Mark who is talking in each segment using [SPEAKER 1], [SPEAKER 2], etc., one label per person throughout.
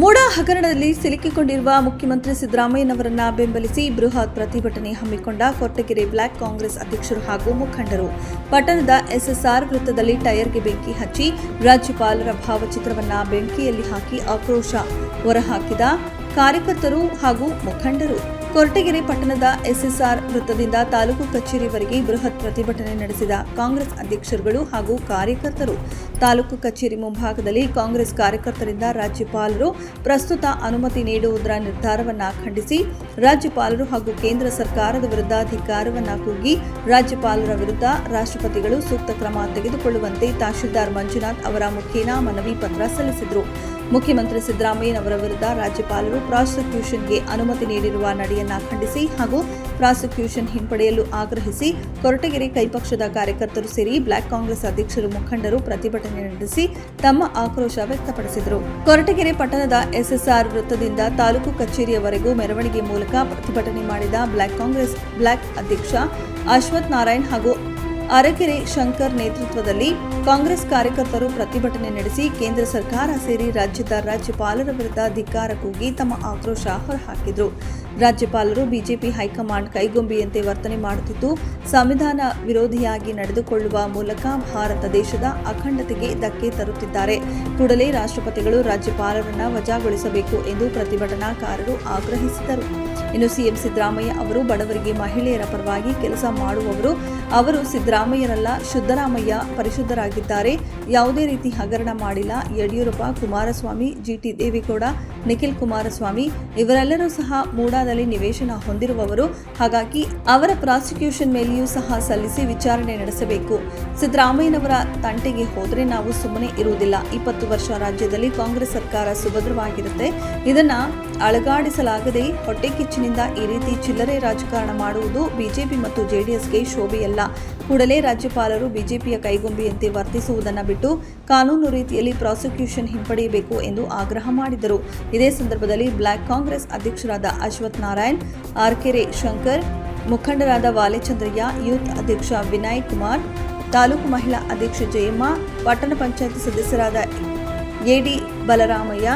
[SPEAKER 1] ಮೂಡ ಹಗರಣದಲ್ಲಿ ಸಿಲುಕಿಕೊಂಡಿರುವ ಮುಖ್ಯಮಂತ್ರಿ ಸಿದ್ದರಾಮಯ್ಯನವರನ್ನ ಬೆಂಬಲಿಸಿ ಬೃಹತ್ ಪ್ರತಿಭಟನೆ ಹಮ್ಮಿಕೊಂಡ ಕೊರಟಗೆರೆ ಬ್ಲಾಕ್ ಕಾಂಗ್ರೆಸ್ ಅಧ್ಯಕ್ಷರು ಹಾಗೂ ಮುಖಂಡರು. ಪಟ್ಟಣದ ಎಸ್ಎಸ್ಆರ್ ವೃತ್ತದಲ್ಲಿ ಟೈರ್ಗೆ ಬೆಂಕಿ ಹಚ್ಚಿ ರಾಜ್ಯಪಾಲರ ಭಾವಚಿತ್ರವನ್ನ ಬೆಂಕಿಯಲ್ಲಿ ಹಾಕಿ ಆಕ್ರೋಶ ಹೊರಹಾಕಿದ ಕಾರ್ಯಕರ್ತರು ಹಾಗೂ ಮುಖಂಡರು. ಕೊರಟಗೆರೆ ಪಟ್ಟಣದ ಎಸ್ಎಸ್ಆರ್ ವೃತ್ತದಿಂದ ತಾಲೂಕು ಕಚೇರಿವರೆಗೆ ಬೃಹತ್ ಪ್ರತಿಭಟನೆ ನಡೆಸಿದ ಕಾಂಗ್ರೆಸ್ ಅಧ್ಯಕ್ಷರುಗಳು ಹಾಗೂ ಕಾರ್ಯಕರ್ತರು. ತಾಲೂಕು ಕಚೇರಿ ಮುಂಭಾಗದಲ್ಲಿ ಕಾಂಗ್ರೆಸ್ ಕಾರ್ಯಕರ್ತರಿಂದ ರಾಜ್ಯಪಾಲರು ಪ್ರಸ್ತುತ ಅನುಮತಿ ನೀಡುವುದರ ನಿರ್ಧಾರವನ್ನ ಖಂಡಿಸಿ, ರಾಜ್ಯಪಾಲರು ಹಾಗೂ ಕೇಂದ್ರ ಸರ್ಕಾರದ ವಿರುದ್ಧ ಅಧಿಕಾರವನ್ನು ಕೂಗಿ ರಾಜ್ಯಪಾಲರ ವಿರುದ್ಧ ರಾಷ್ಟ್ರಪತಿಗಳು ಸೂಕ್ತ ಕ್ರಮ ತೆಗೆದುಕೊಳ್ಳುವಂತೆ ತಹಶೀಲ್ದಾರ್ ಮಂಜುನಾಥ್ ಅವರ ಮುಖೇನ ಮನವಿ ಪತ್ರ ಸಲ್ಲಿಸಿದರು. ಮುಖ್ಯಮಂತ್ರಿ ಸಿದ್ದರಾಮಯ್ಯನವರ ವಿರುದ್ಧ ರಾಜ್ಯಪಾಲರು ಪ್ರಾಸಿಕ್ಯೂಷನ್ಗೆ ಅನುಮತಿ ನೀಡಿರುವ ನಡೆಯನ್ನ ಖಂಡಿಸಿ ಹಾಗೂ ಪ್ರಾಸಿಕ್ಯೂಷನ್ ಹಿಂಪಡೆಯಲು ಆಗ್ರಹಿಸಿ ಕೊರಟಗೆರೆ ಕೈಪಕ್ಷದ ಕಾರ್ಯಕರ್ತರು ಸೇರಿ ಬ್ಲಾಕ್ ಕಾಂಗ್ರೆಸ್ ಅಧ್ಯಕ್ಷರು ಮುಖಂಡರು ಪ್ರತಿಭಟನೆ ನಡೆಸಿ ತಮ್ಮ ಆಕ್ರೋಶ ವ್ಯಕ್ತಪಡಿಸಿದರು. ಕೊರಟಗೆರೆ ಪಟ್ಟಣದ ಎಸ್ಎಸ್ಆರ್ ವೃತ್ತದಿಂದ ತಾಲೂಕು ಕಚೇರಿಯವರೆಗೂ ಮೆರವಣಿಗೆ ಮೂಲಕ ಪ್ರತಿಭಟನೆ ಮಾಡಿದ ಬ್ಲಾಕ್ ಕಾಂಗ್ರೆಸ್ ಬ್ಲಾಕ್ ಅಧ್ಯಕ್ಷ ಅಶ್ವಥ್ ನಾರಾಯಣ್ ಹಾಗೂ ಅರಕೆರೆ ಶಂಕರ್ ನೇತೃತ್ವದಲ್ಲಿ ಕಾಂಗ್ರೆಸ್ ಕಾರ್ಯಕರ್ತರು ಪ್ರತಿಭಟನೆ ನಡೆಸಿ ಕೇಂದ್ರ ಸರ್ಕಾರ ಸೇರಿ ರಾಜ್ಯದ ರಾಜ್ಯಪಾಲರ ವಿರುದ್ಧ ಧಿಕ್ಕಾರ ಕೂಗಿ ತಮ್ಮ ಆಕ್ರೋಶ ಹೊರಹಾಕಿದರು. ರಾಜ್ಯಪಾಲರು ಬಿಜೆಪಿ ಹೈಕಮಾಂಡ್ ಕೈಗೊಂಬೆಯಂತೆ ವರ್ತನೆ ಮಾಡುತ್ತಿದ್ದು, ಸಂವಿಧಾನ ವಿರೋಧಿಯಾಗಿ ನಡೆದುಕೊಳ್ಳುವ ಮೂಲಕ ಭಾರತ ದೇಶದ ಅಖಂಡತೆಗೆ ಧಕ್ಕೆ ತರುತ್ತಿದ್ದಾರೆ. ಕೂಡಲೇ ರಾಷ್ಟ್ರಪತಿಗಳು ರಾಜ್ಯಪಾಲರನ್ನ ವಜಾಗೊಳಿಸಬೇಕು ಎಂದು ಪ್ರತಿಭಟನಾಕಾರರು ಆಗ್ರಹಿಸಿದರು. ಇನ್ನು ಸಿಎಂ ಸಿದ್ದರಾಮಯ್ಯ ಅವರು, ಬಡವರಿಗೆ ಮಹಿಳೆಯರ ಪರವಾಗಿ ಕೆಲಸ ಮಾಡುವವರು, ಅವರು ಸಿದ್ದರಾಮಯ್ಯರಲ್ಲ, ಶುದ್ಧರಾಮಯ್ಯ ಪರಿಶುದ್ಧರಾಗಿದ್ದಾರೆ. ಯಾವುದೇ ರೀತಿ ಹಗರಣ ಮಾಡಿಲ್ಲ. ಯಡಿಯೂರಪ್ಪ, ಕುಮಾರಸ್ವಾಮಿ ಜಿಟಿ ದೇವೇಗೌಡ ನಿಖಿಲ್ ಕುಮಾರಸ್ವಾಮಿ, ಇವರೆಲ್ಲರೂ ಸಹ ಮೂಡಾದಲ್ಲಿ ನಿವೇಶನ ಹೊಂದಿರುವವರು. ಹಾಗಾಗಿ ಅವರ ಪ್ರಾಸಿಕ್ಯೂಷನ್ ಮೇಲೆಯೂ ಸಹ ಸಲ್ಲಿಸಿ ವಿಚಾರಣೆ ನಡೆಸಬೇಕು. ಸಿದ್ದರಾಮಯ್ಯನವರ ತಂಟೆಗೆ ಹೋದರೆ ನಾವು ಸುಮ್ಮನೆ ಇರುವುದಿಲ್ಲ. ಇಪ್ಪತ್ತು ವರ್ಷ ರಾಜ್ಯದಲ್ಲಿ ಕಾಂಗ್ರೆಸ್ ಸರ್ಕಾರ ಸುಭದ್ರವಾಗಿರುತ್ತೆ. ಇದನ್ನ ಅಳಗಾಡಿಸಲಾಗದೆ ಹೊಟ್ಟೆ ಕಿಚ್ಚಿನಿಂದ ಈ ರೀತಿ ಚಿಲ್ಲರೆ ರಾಜಕಾರಣ ಮಾಡುವುದು ಬಿಜೆಪಿ ಮತ್ತು ಜೆಡಿಎಸ್ಗೆ ಶೋಭೆಯಲ್ಲ. ಕೂಡಲೇ ರಾಜ್ಯಪಾಲರು ಬಿಜೆಪಿಯ ಕೈಗೊಂಬೆಯಂತೆ ವರ್ತಿಸುವುದನ್ನು ಬಿಟ್ಟು ಕಾನೂನು ರೀತಿಯಲ್ಲಿ ಪ್ರಾಸಿಕ್ಯೂಷನ್ ಹಿಂಪಡೆಯಬೇಕು ಎಂದು ಆಗ್ರಹ ಮಾಡಿದರು. ಇದೇ ಸಂದರ್ಭದಲ್ಲಿ ಬ್ಲಾಕ್ ಕಾಂಗ್ರೆಸ್ ಅಧ್ಯಕ್ಷರಾದ ಅಶ್ವಥ್ ನಾರಾಯಣ್ ಆರ್ಕೆರೆ ಶಂಕರ್, ಮುಖಂಡರಾದ ವಾಲೆಚಂದ್ರಯ್ಯ, ಯೂತ್ ಅಧ್ಯಕ್ಷ ವಿನಯ್ ಕುಮಾರ್, ತಾಲೂಕು ಮಹಿಳಾ ಅಧ್ಯಕ್ಷ ಜಯಮ್ಮ, ಪಟ್ಟಣ ಪಂಚಾಯತ್ ಸದಸ್ಯರಾದ ಎಡಿ ಬಲರಾಮಯ್ಯ,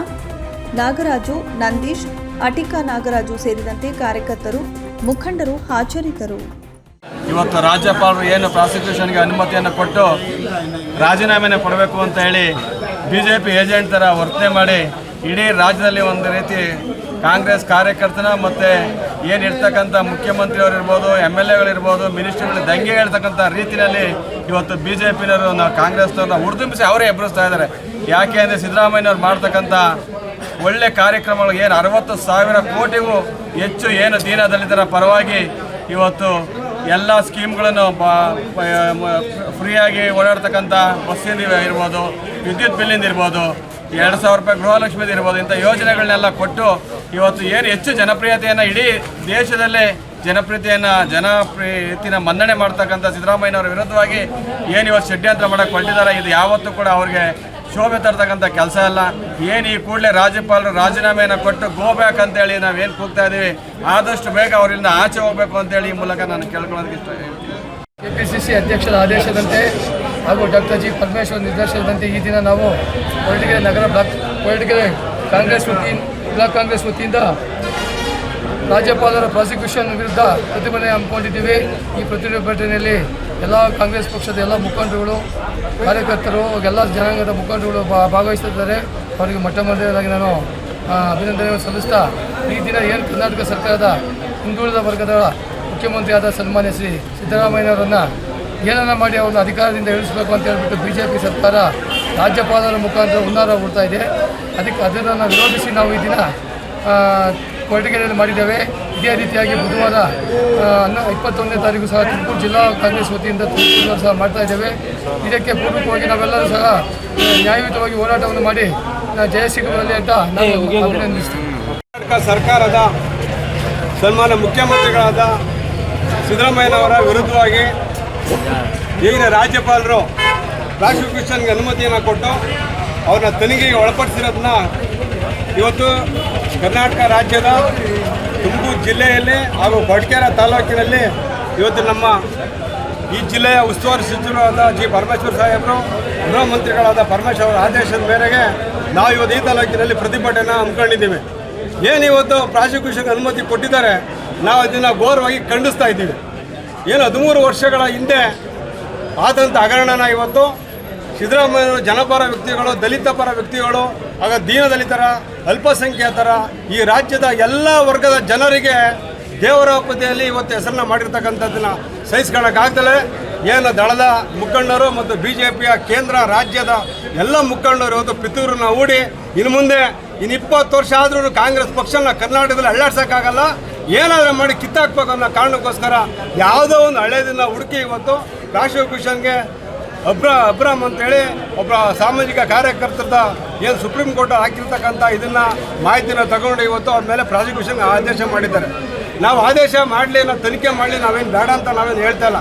[SPEAKER 1] ನಾಗರಾಜು, ನಂದೀಶ್ ಅಟಿಕಾ ನಾಗರಾಜು ಸೇರಿದಂತೆ ಕಾರ್ಯಕರ್ತರು, ಮುಖಂಡರು ಹಾಜರಿದ್ದರು.
[SPEAKER 2] ಇವತ್ತು ರಾಜ್ಯಪಾಲರು ಏನು ಪ್ರಾಸಿಕ್ಯೂಷನ್ಗೆ ಅನುಮತಿಯನ್ನು ಕೊಟ್ಟು ರಾಜೀನಾಮೆನ ಕೊಡಬೇಕು ಅಂತ ಹೇಳಿ ಬಿ ಜೆ ಪಿ ಏಜೆಂಟ್ ಥರ ವರ್ತನೆ ಮಾಡಿ ಇಡೀ ರಾಜ್ಯದಲ್ಲಿ ಒಂದು ರೀತಿ ಕಾಂಗ್ರೆಸ್ ಕಾರ್ಯಕರ್ತನ ಮತ್ತು ಏನಿರ್ತಕ್ಕಂಥ ಮುಖ್ಯಮಂತ್ರಿಯವರಿರ್ಬೋದು ಎಂ ಎಲ್ ಎಗಳಿರ್ಬೋದು, ಮಿನಿಸ್ಟರ್ಗಳು ದಂಗೆ ಹೇಳ್ತಕ್ಕಂಥ ರೀತಿಯಲ್ಲಿ ಇವತ್ತು ಬಿ ಜೆ ಪಿನವರು ನಾವು ಕಾಂಗ್ರೆಸ್ನವ್ರನ್ನ ಹುರಿದುಂಬಿಸಿ ಅವರೇ ಎಬ್ಬರಿಸ್ತಾ ಇದ್ದಾರೆ. ಯಾಕೆ ಅಂದರೆ ಸಿದ್ದರಾಮಯ್ಯನವ್ರು ಮಾಡ್ತಕ್ಕಂಥ ಒಳ್ಳೆ ಕಾರ್ಯಕ್ರಮಗಳು ಏನು ಅರವತ್ತು ಸಾವಿರ ಕೋಟಿಗೂ ಹೆಚ್ಚು ಏನು ದೀನದಲಿತರ ಪರವಾಗಿ ಇವತ್ತು ಎಲ್ಲ ಸ್ಕೀಮ್ಗಳನ್ನು ಫ್ರೀಯಾಗಿ ಓಡಾಡ್ತಕ್ಕಂಥ ಬಸ್ಸಿಂದ ಇರ್ಬೋದು, ವಿದ್ಯುತ್ ಬಿಲ್ಲಿಂದ ಇರ್ಬೋದು, ಎರಡು ಸಾವಿರ ರೂಪಾಯಿ ಗೃಹಲಕ್ಷ್ಮಿದು ಇರ್ಬೋದು, ಇಂಥ ಯೋಜನೆಗಳನ್ನೆಲ್ಲ ಕೊಟ್ಟು ಇವತ್ತು ಏನು ಹೆಚ್ಚು ಜನಪ್ರಿಯತೆಯನ್ನು ಇಡೀ ದೇಶದಲ್ಲೇ ಜನಪ್ರಿಯತೆಯನ್ನು ಜನಪ್ರಿಯತಿನ ಮನ್ನಣೆ ಮಾಡ್ತಕ್ಕಂಥ ಸಿದ್ದರಾಮಯ್ಯನವರ ವಿರುದ್ಧವಾಗಿ ಏನು ಇವತ್ತು ಷಡ್ಯಂತ್ರ ಮಾಡೋಕ್ಕೆ ಹೊರಟಿದ್ದಾರೆ, ಇದು ಯಾವತ್ತೂ ಕೂಡ ಅವ್ರಿಗೆ ಶೋಭೆ ತರ್ತಕ್ಕಂಥ ಕೆಲಸ ಅಲ್ಲ. ಏನು ಈ ಕೂಡಲೇ ರಾಜ್ಯಪಾಲರು ರಾಜೀನಾಮೆಯನ್ನು ಕೊಟ್ಟು ಗೋ ಬ್ಯಾಕ್ ಅಂತೇಳಿ ನಾವೇನು ಕೂಗ್ತಾ ಇದ್ದೀವಿ ಆದಷ್ಟು ಬೇಗ ಅವರಿಂದ ಆಚೆ ಹೋಗಬೇಕು ಅಂತೇಳಿ ಈ ಮೂಲಕ ನಾನು ಕೇಳ್ಕೊಳ್ಳೋದಕ್ಕೆ ಇಷ್ಟ ಹೇಳ್ತೀನಿ
[SPEAKER 3] ಸಿ ಅಧ್ಯಕ್ಷರ ಆದೇಶದಂತೆ ಹಾಗೂ ಡಾಕ್ಟರ್ ಜಿ. ಪರಮೇಶ್ವರ್ ನಿರ್ದೇಶನದಂತೆ ಈ ದಿನ ನಾವು ಕೊರಟಗೆರೆ ನಗರ ಬ್ಲಾಕ್ ಕೊರಟಗೆರೆ ಕಾಂಗ್ರೆಸ್ ವತಿ ಬ್ಲಾಕ್ ಕಾಂಗ್ರೆಸ್ ವತಿಯಿಂದ ರಾಜ್ಯಪಾಲರ ಪ್ರಾಸಿಕ್ಯೂಷನ್ ವಿರುದ್ಧ ಪ್ರತಿಭಟನೆ ಹಮ್ಮಿಕೊಂಡಿದ್ದೀವಿ. ಈ ಪ್ರತಿಭಟನೆಯಲ್ಲಿ ಎಲ್ಲ ಕಾಂಗ್ರೆಸ್ ಪಕ್ಷದ ಎಲ್ಲ ಮುಖಂಡರುಗಳು, ಕಾರ್ಯಕರ್ತರು, ಎಲ್ಲ ಜನಾಂಗದ ಮುಖಂಡರುಗಳು ಭಾಗವಹಿಸುತ್ತಿದ್ದಾರೆ ಅವರಿಗೆ ಮೊಟ್ಟ ಮೊದಲನೇದಾಗಿ ನಾನು ಅಭಿನಂದನೆಯನ್ನು ಸಲ್ಲಿಸ್ತಾ, ಈ ದಿನ ಏನು ಕರ್ನಾಟಕ ಸರ್ಕಾರದ ಹಿಂದುಳಿದ ವರ್ಗದ ಮುಖ್ಯಮಂತ್ರಿಯಾದ ಸನ್ಮಾನ್ಯ ಶ್ರೀ ಸಿದ್ದರಾಮಯ್ಯನವರನ್ನು ಏನನ್ನ ಮಾಡಿ ಅವ್ರನ್ನ ಅಧಿಕಾರದಿಂದ ಇಳಿಸಬೇಕು ಅಂತ ಹೇಳ್ಬಿಟ್ಟು ಬಿ ಜೆ ಪಿ ಸರ್ಕಾರ ರಾಜ್ಯಪಾಲರ ಮುಖಾಂತರ ಹುನ್ನಾರ ಹುಡ್ತಾ ಇದೆ. ಅದಕ್ಕೆ ಅದನ್ನು ವಿರೋಧಿಸಿ ನಾವು ಈ ದಿನ ಕೊರಟಗೆರೆಯಲ್ಲಿ ಮಾಡಿದ್ದೇವೆ. ಇದೇ ರೀತಿಯಾಗಿ ಬುಧವಾರ ಇಪ್ಪತ್ತೊಂದನೇ ತಾರೀಕು ಸಹ ತುಮಕೂರು ಜಿಲ್ಲಾ ಕಾಂಗ್ರೆಸ್ ವತಿಯಿಂದ ತುಮಕೂರು ಸಹ ಮಾಡ್ತಾ ಇದ್ದೇವೆ. ಇದಕ್ಕೆ ಪೂರ್ವಕವಾಗಿ ನಾವೆಲ್ಲರೂ ಸಹ ನ್ಯಾಯಯುತವಾಗಿ ಹೋರಾಟವನ್ನು ಮಾಡಿ ಜಯ ಸಿಗಬರಲಿ ಅಂತ ನಾವು ಅಭಿನಂದಿಸ್ತೀವಿ
[SPEAKER 4] ಕರ್ನಾಟಕ ಸರ್ಕಾರದ ಸನ್ಮಾನ ಮುಖ್ಯಮಂತ್ರಿಗಳಾದ ಸಿದ್ದರಾಮಯ್ಯನವರ ವಿರುದ್ಧವಾಗಿ ಈಗಿನ ರಾಜ್ಯಪಾಲರು ಪ್ರಾಸಿಕ್ಯೂಷನ್ಗೆ ಅನುಮತಿಯನ್ನು ಕೊಟ್ಟು ಅವ್ರನ್ನ ತನಿಖೆಗೆ ಒಳಪಡಿಸಿರೋದನ್ನ ಇವತ್ತು ಕರ್ನಾಟಕ ರಾಜ್ಯದ ತುಮಕೂರು ಜಿಲ್ಲೆಯಲ್ಲಿ ಹಾಗೂ ಬಡ್ಕೇರ ತಾಲೂಕಿನಲ್ಲಿ ಇವತ್ತು ನಮ್ಮ ಈ ಜಿಲ್ಲೆಯ ಉಸ್ತುವಾರಿ ಸಚಿವರಾದ ಜಿ ಪರಮೇಶ್ವರ್ ಸಾಹೇಬರು, ಗೃಹ ಮಂತ್ರಿಗಳಾದ ಪರಮೇಶ್ವರ್ ಅವರ ಆದೇಶದ ಮೇರೆಗೆ ನಾವು ಇವತ್ತು ಈ ತಾಲೂಕಿನಲ್ಲಿ ಪ್ರತಿಭಟನೆ ಹಮ್ಮಿಕೊಂಡಿದ್ದೀವಿ. ಏನು ಇವತ್ತು ಪ್ರಾಸಿಕ್ಯೂಷನ್ ಅನುಮತಿ ಕೊಟ್ಟಿದ್ದಾರೆ, ನಾವು ಅದನ್ನು ಘೋರವಾಗಿ ಖಂಡಿಸ್ತಾ ಇದ್ದೀವಿ. ಏನು ಹದಿಮೂರು ವರ್ಷಗಳ ಹಿಂದೆ ಆದಂಥ ಹಗರಣನ ಇವತ್ತು ಸಿದ್ದರಾಮಯ್ಯ ಜನಪರ ವ್ಯಕ್ತಿಗಳು ದಲಿತ ಪರ ವ್ಯಕ್ತಿಗಳು, ಆಗ ದೀನದಲಿತರ, ಅಲ್ಪಸಂಖ್ಯಾತರ, ಈ ರಾಜ್ಯದ ಎಲ್ಲ ವರ್ಗದ ಜನರಿಗೆ ದೇವರ ಪದಿಯಲ್ಲಿ ಇವತ್ತು ಹೆಸರನ್ನ ಮಾಡಿರ್ತಕ್ಕಂಥದ್ದನ್ನ ಸಹಿಸ್ಕೊಳ್ಳೋಕ್ಕಾಗ್ದಲೇ ಏನು ದಳದ ಮುಖಂಡರು ಮತ್ತು ಬಿ ಜೆ ಪಿಯ ಕೇಂದ್ರ ರಾಜ್ಯದ ಎಲ್ಲ ಮುಖಂಡರು ಇವತ್ತು ಪಿತೂರನ್ನ ಹೂಡಿ ಇನ್ನು ಮುಂದೆ ಇನ್ನು ಇಪ್ಪತ್ತು ವರ್ಷ ಆದ್ರೂ ಕಾಂಗ್ರೆಸ್ ಪಕ್ಷನ ಕರ್ನಾಟಕದಲ್ಲಿ ಅಳ್ಳಾಡ್ಸೋಕ್ಕಾಗಲ್ಲ. ಏನಾದರೂ ಮಾಡಿ ಕಿತ್ತಾಕ್ಬೇಕು ಅನ್ನೋ ಕಾರಣಕ್ಕೋಸ್ಕರ ಯಾವುದೋ ಒಂದು ಹಳೆಯದನ್ನು ಹುಡುಕಿ ಇವತ್ತು ಪ್ರಾಸಿಕ್ಯೂಷನ್ಗೆ ಅಬ್ರ ಅಬ್ರಾಮ್ ಅಂತೇಳಿ ಒಬ್ಬ ಸಾಮಾಜಿಕ ಕಾರ್ಯಕರ್ತರದ ಏನು ಸುಪ್ರೀಂ ಕೋರ್ಟ್ ಹಾಕಿರ್ತಕ್ಕಂಥ ಇದನ್ನ ಮಾಹಿತಿನ ತಗೊಂಡು ಇವತ್ತು ಅವ್ರ ಮೇಲೆ ಪ್ರಾಸಿಕ್ಯೂಷನ್ ಆದೇಶ ಮಾಡಿದ್ದಾರೆ. ನಾವು ಆದೇಶ ಮಾಡಲಿ, ನಾವು ತನಿಖೆ ಮಾಡಲಿ, ನಾವೇನು ಬೇಡ ಅಂತ ನಾವೇನು ಹೇಳ್ತಾ ಇಲ್ಲ.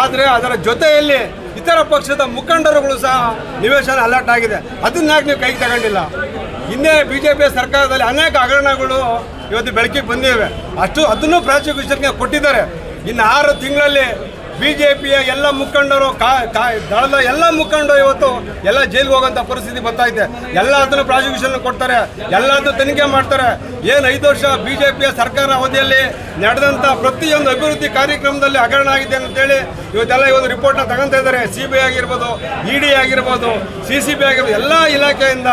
[SPEAKER 4] ಆದರೆ ಅದರ ಜೊತೆಯಲ್ಲಿ ಇತರ ಪಕ್ಷದ ಮುಖಂಡರುಗಳು ಸಹ ನಿವೇಶನ ಅಲರ್ಟ್ ಆಗಿದೆ. ಅದನ್ನ ಯಾಕೆ ನೀವು ಕೈಗೆ ತಗೊಂಡಿಲ್ಲ? ಹಿಂದೆ ಬಿ ಜೆ ಪಿ ಸರ್ಕಾರದಲ್ಲಿ ಅನೇಕ ಹಗರಣಗಳು ಇವತ್ತು ಬೆಳಕಿಗೆ ಬಂದಿವೆ. ಅಷ್ಟು ಅದನ್ನು ಪ್ರಾಸಿಕ್ಯೂಷನ್ಗೆ ಕೊಟ್ಟಿದ್ದಾರೆ. ಇನ್ನು ಆರು ತಿಂಗಳಲ್ಲಿ ಬಿ ಜೆ ಪಿಯ ಎಲ್ಲ ಮುಖಂಡರು, ಕಾ ಕಾ, ದಳದ ಎಲ್ಲ ಮುಖಂಡರು ಇವತ್ತು ಎಲ್ಲ ಜೈಲಿಗೆ ಹೋಗೋಂಥ ಪರಿಸ್ಥಿತಿ ಬರ್ತಾಯಿದೆ ಎಲ್ಲ ಅದನ್ನು ಪ್ರಾಸಿಕ್ಯೂಷನ್ ಕೊಡ್ತಾರೆ ಎಲ್ಲದನ್ನು ತನಿಖೆ ಮಾಡ್ತಾರೆ. ಏನು ಐದು ವರ್ಷ ಬಿ ಜೆ ಪಿಯ ಸರ್ಕಾರ ಅವಧಿಯಲ್ಲಿ ನಡೆದಂಥ ಪ್ರತಿಯೊಂದು ಅಭಿವೃದ್ಧಿ ಕಾರ್ಯಕ್ರಮದಲ್ಲಿ ಹಗರಣ ಆಗಿದೆ ಅಂತೇಳಿ ಇವತ್ತೆಲ್ಲ ಇವತ್ತು ರಿಪೋರ್ಟ್ನ ತಗೊಂತ ಇದ್ದಾರೆ. ಸಿ ಬಿ ಐ ಆಗಿರ್ಬೋದು ಇ ಡಿ ಆಗಿರ್ಬೋದು ಸಿ ಸಿ ಬಿ ಆಗಿರ್ಬೋದು, ಎಲ್ಲ ಇಲಾಖೆಯಿಂದ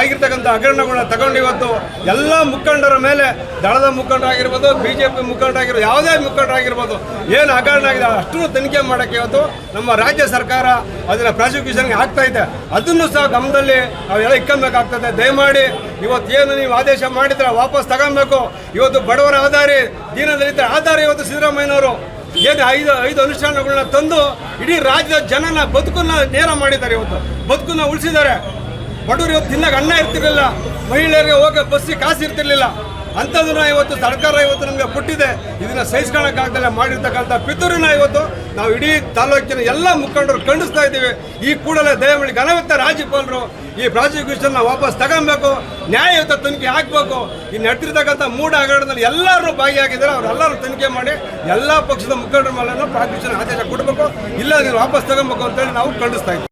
[SPEAKER 4] ಆಗಿರ್ತಕ್ಕಂಥ ಹಗರಣಗಳನ್ನ ತಗೊಂಡು ಇವತ್ತು ಎಲ್ಲ ಮುಖಂಡರ ಮೇಲೆ ದಳದ ಮುಖಂಡರಾಗಿರ್ಬೋದು ಬಿ ಜೆ ಪಿ ಮುಖಂಡರಾಗಿರ್ಬೋದು, ಯಾವುದೇ ಮುಖಂಡರಾಗಿರ್ಬೋದು ಏನು ಹಗರಣ ಆಗಿದೆ ಅಷ್ಟು ತನಿಖೆ ಮಾಡೋಕ್ಕೆ ಇವತ್ತು ನಮ್ಮ ರಾಜ್ಯ ಸರ್ಕಾರ ಅದರ ಪ್ರಾಸಿಕ್ಯೂಷನ್ಗೆ ಆಗ್ತಾ ಇದೆ. ಅದನ್ನು ಸಹ ಗಮನದಲ್ಲಿ ನಾವೆಲ್ಲ ಇಕ್ಕೊಬೇಕಾಗ್ತದೆ ದಯಮಾಡಿ ಇವತ್ತು ಏನು ನೀವು ಆದೇಶ ಮಾಡಿದ್ರೆ ವಾಪಸ್ ತಗೊಬೇಕು ಇವತ್ತು ಬಡವರ ಆಧಾರಿ, ದೀನದಲಿತರ ಆಧಾರ ಇವತ್ತು ಸಿದ್ದರಾಮಯ್ಯನವರು ಏನು ಐದು ಐದು ಅನುಷ್ಠಾನಗಳನ್ನ ತಂದು ಇಡೀ ರಾಜ್ಯದ ಜನನ ಬದುಕನ್ನ ನೇರ ಮಾಡಿದ್ದಾರೆ ಇವತ್ತು. ಬದುಕನ್ನ ಉಳಿಸಿದ್ದಾರೆ. ಬಡವರು ಇವತ್ತು ತಿನ್ನಕ್ಕೆ ಅನ್ನ ಇರ್ತಿರಲಿಲ್ಲ, ಮಹಿಳೆಯರಿಗೆ ಹೋಗೋ ಬಸ್ಸಿಗೆ ಕಾಸು ಇರ್ತಿರ್ಲಿಲ್ಲ. ಅಂಥದನ್ನ ಇವತ್ತು ಸರ್ಕಾರ ಇವತ್ತು ನಮಗೆ ಕೊಟ್ಟಿದೆ. ಇದನ್ನ ಸಹಿಸ್ಕೊಳ್ಳೋಕ್ಕಾಗ್ದಲ್ಲ ಮಾಡಿರ್ತಕ್ಕಂಥ ಪಿತೂರಿನ ಇವತ್ತು ನಾವು ಇಡೀ ತಾಲೂಕಿನ ಎಲ್ಲ ಮುಖಂಡರು ಖಂಡಿಸ್ತಾ ಇದ್ದೀವಿ. ಈ ಕೂಡಲೇ ದಯಮಾಡಿ ಘನವೆತ್ತ ರಾಜ್ಯಪಾಲರು ಈ ಪ್ರಾಸಿಕ್ಯೂಷನ್ನ ವಾಪಸ್ ತಗೊಬೇಕು ನ್ಯಾಯಯುತ ತನಿಖೆ ಹಾಕಬೇಕು ಈ ನಡೆದಿರ್ತಕ್ಕಂಥ ಮೂಡ ಹಗರಣದಲ್ಲಿ ಎಲ್ಲರೂ ಭಾಗಿಯಾಗಿದ್ದಾರೆ. ಅವರೆಲ್ಲರೂ ತನಿಖೆ ಮಾಡಿ ಎಲ್ಲ ಪಕ್ಷದ ಮುಖಂಡರ ಮೇಲೆ ಪ್ರಾಸಿಕ್ಯೂಷನ್ ಆದೇಶ ಕೊಡಬೇಕು. ಇಲ್ಲ ವಾಪಸ್ ತಗೊಬೇಕು ಅಂತೇಳಿ ನಾವು ಖಂಡಿಸ್ತಾ ಇದ್ದೀವಿ.